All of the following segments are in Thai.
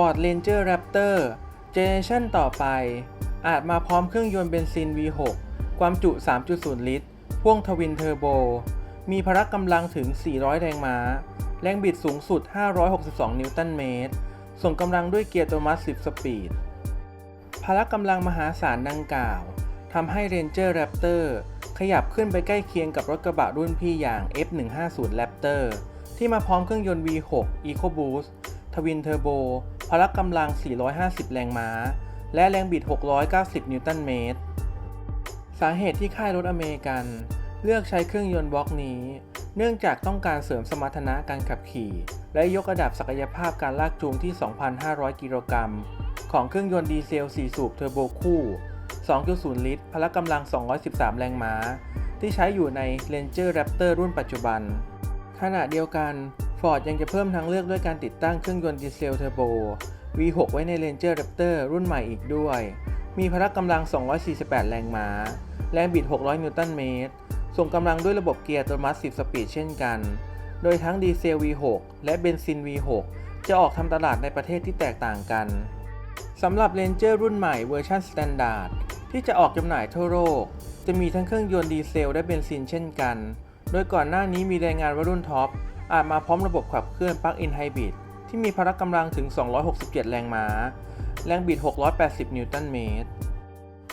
Ford Ranger Raptor เจเนชันต่อไป อาจมาพร้อมเครื่องยนต์เบนซิน V6 ความจุ 3.0 ลิตร พ่วงทวินเทอร์โบ มีพละกำลังถึง 400 แรงม้า แรงบิดสูงสุด 562 นิวตันเมตร ส่งกำลังด้วยเกียร์โตมัส10 สปีด พละกำลังมหาศาลดังกล่าวทำให้ Ranger Raptor ขยับขึ้นไปใกล้เคียงกับรถกระบะรุ่นพี่อย่าง F150 Raptor ที่มาพร้อมเครื่องยนต์ V6 EcoBoost ทวินเทอร์โบ พละกำลัง 450 แรงม้า และแรงบิด 690 นิวตันเมตร สาเหตุที่ค่ายรถอเมริกัน เลือกใช้เครื่องยนต์บล็อกนี้ เนื่องจากต้องการเสริมสมรรถนะการขับขี่ และยกระดับศักยภาพการลากจูงที่ 2,500 กิโลกรัม ของเครื่องยนต์ดีเซล 4 สูบเทอร์โบคู่ 2.0 ลิตร พละกำลัง 213 แรงม้า ที่ใช้อยู่ใน Ranger Raptor รุ่นปัจจุบัน ขณะเดียวกัน Ford ยังจะเพิ่มทางเลือกด้วยการติดตั้งเครื่องยนต์ดีเซลเทอร์โบ V6 ไว้ใน Ranger Raptor รุ่นใหม่อีกด้วย มีพละกำลัง 248 แรงม้า แรงบิด 600 นิวตันเมตร ส่งกำลังด้วยระบบเกียร์อัตโนมัติ 10 สปีดเช่นกัน โดยทั้งดีเซล V6 และเบนซิน V6 จะออกทำตลาดในประเทศที่แตกต่างกัน สำหรับ Ranger รุ่นใหม่เวอร์ชัน Standard ที่จะออกจำหน่ายทั่วโลก จะมีทั้งเครื่องยนต์ดีเซลและเบนซินเช่นกัน โดยก่อนหน้านี้มีรายงานว่ารุ่นท็อป อาจมาพร้อมระบบขับเคลื่อน Plug-in Hybrid ที่มีพละกำลังถึง 267 แรงม้า แรงบิด 680 นิวตันเมตร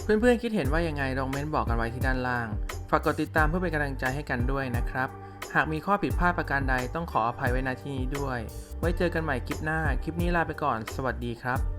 เพื่อนๆ คิดเห็นว่ายังไงลองเม้นบอกกันไว้ที่ด้านล่าง ฝากกดติดตามเพื่อเป็นกำลังใจให้กันด้วยนะครับ หากมีข้อผิดพลาดประการใดต้องขออภัยไว้ณที่นี้ด้วย ไว้เจอกันใหม่คลิปหน้า คลิปนี้ลาไปก่อน สวัสดีครับ